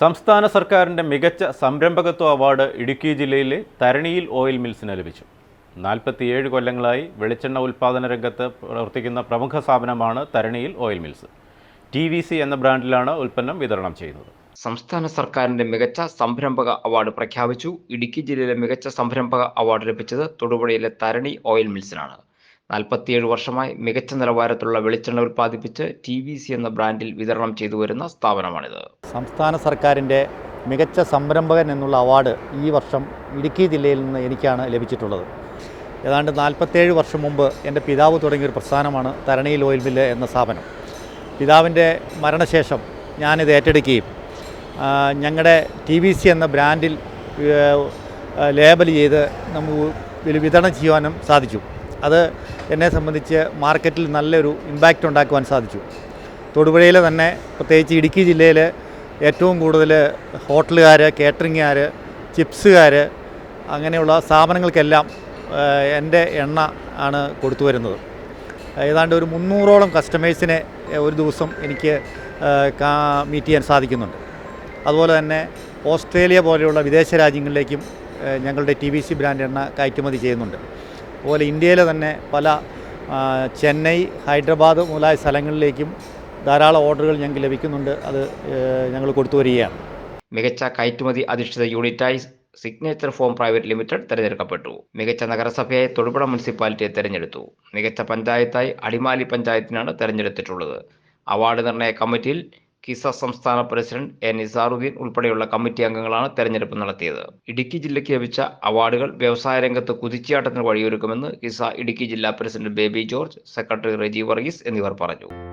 സംസ്ഥാന സർക്കാരിന്റെ മികച്ച സംരംഭകത്വ അവാർഡ് ഇടുക്കി ജില്ലയിലെ തരണിയിൽ ഓയിൽ മിൽസിന് ലഭിച്ചു. നാൽപ്പത്തിയേഴ് കൊല്ലങ്ങളായി വെളിച്ചെണ്ണ ഉൽപ്പാദന രംഗത്ത് പ്രവർത്തിക്കുന്ന പ്രമുഖ സ്ഥാപനമാണ് Tharaniyil oil mills. T V C എന്ന ബ്രാൻഡിലാണ് ഉൽപ്പന്നം വിതരണം ചെയ്യുന്നത്. സംസ്ഥാന സർക്കാരിന്റെ മികച്ച സംരംഭക അവാർഡ് പ്രഖ്യാപിച്ചു. ഇടുക്കി ജില്ലയിലെ മികച്ച സംരംഭക അവാർഡ് ലഭിച്ചത് തൊടുപുഴയിലെ തരണി ഓയിൽ മിൽസിനാണ്. നാൽപ്പത്തിയേഴ് വർഷമായി മികച്ച നിലവാരത്തിലുള്ള വെളിച്ചെണ്ണ ഉൽപ്പാദിപ്പിച്ച് ടി വി സി എന്ന ബ്രാൻഡിൽ വിതരണം ചെയ്തു വരുന്ന സ്ഥാപനമാണിത്. സംസ്ഥാന സർക്കാരിന്റെ മികച്ച സംരംഭകൻ എന്നുള്ള അവാർഡ് ഈ വർഷം ഇടുക്കി ജില്ലയിൽ നിന്ന് എനിക്കാണ് ലഭിച്ചിട്ടുള്ളത്. ഏതാണ്ട് നാൽപ്പത്തേഴ് വർഷം മുമ്പ് എന്റെ പിതാവ് തുടങ്ങിയൊരു പ്രസ്ഥാനമാണ് തരണിയിൽ ഓയിൽ മില്ല് എന്ന സ്ഥാപനം. പിതാവിന്റെ മരണശേഷം ഞാനിത് ഏറ്റെടുക്കുകയും ഞങ്ങളുടെ ടി വി സി എന്ന ബ്രാൻഡിൽ ലേബൽ ചെയ്ത് നമുക്ക് വിതരണം ചെയ്യുവാനും സാധിച്ചു. അത് എന്നെ സംബന്ധിച്ച് മാർക്കറ്റിൽ നല്ലൊരു ഇമ്പാക്റ്റ് ഉണ്ടാക്കുവാൻ സാധിച്ചു. തൊടുപുഴയിൽ തന്നെ പ്രത്യേകിച്ച് ഇടുക്കി ജില്ലയിൽ ഏറ്റവും കൂടുതൽ ഹോട്ടലുകാർ കേറ്ററിങ്ങുകാർ ചിപ്സുകാർ അങ്ങനെയുള്ള സ്ഥാപനങ്ങൾക്കെല്ലാം എന്റെ എണ്ണ ആണ് കൊടുത്തു വരുന്നത്. ഏതാണ്ട് ഒരു മുന്നൂറോളം കസ്റ്റമേഴ്സിനെ ഒരു ദിവസം എനിക്ക് മീറ്റ് ചെയ്യാൻ സാധിക്കുന്നുണ്ട്. അതുപോലെ തന്നെ ഓസ്ട്രേലിയ പോലെയുള്ള വിദേശ രാജ്യങ്ങളിലേക്കും ഞങ്ങളുടെ ടി വി സി ബ്രാൻഡ് എണ്ണ കയറ്റുമതി ചെയ്യുന്നുണ്ട്. അതുപോലെ ഇന്ത്യയിലെ തന്നെ പല ചെന്നൈ ഹൈദരാബാദ് മുതലായ സ്ഥലങ്ങളിലേക്കും ധാരാളം ഓർഡറുകൾ ഞങ്ങൾക്ക് ലഭിക്കുന്നുണ്ട്. അത് ഞങ്ങൾ കൊടുത്തു വരികയാണ്. മികച്ച കയറ്റുമതി അധിഷ്ഠിത യൂണിറ്റായി സിഗ്നേച്ചർ ഫോം പ്രൈവറ്റ് ലിമിറ്റഡ് തിരഞ്ഞെടുക്കപ്പെട്ടു. മികച്ച നഗരസഭയായി തൊടുപുഴ മുനിസിപ്പാലിറ്റിയെ തിരഞ്ഞെടുത്തു. മികച്ച പഞ്ചായത്തായി അടിമാലി പഞ്ചായത്തിനാണ് തിരഞ്ഞെടുത്തിട്ടുള്ളത്. അവാർഡ് നിർണയ കമ്മിറ്റിയിൽ കിസ സംസ്ഥാന പ്രസിഡന്റ് എ നിസാറുദ്ദീൻ ഉൾപ്പെടെയുള്ള കമ്മിറ്റി അംഗങ്ങളാണ് തെരഞ്ഞെടുപ്പ് നടത്തിയത്. ഇടുക്കി ജില്ലയ്ക്ക് ലഭിച്ച അവാർഡുകൾ വ്യവസായ രംഗത്ത് കുതിച്ചാട്ടത്തിന് വഴിയൊരുക്കുമെന്ന് കിസ ഇടുക്കി ജില്ലാ president Baby George secretary Reji Varghese എന്നിവർ പറഞ്ഞു.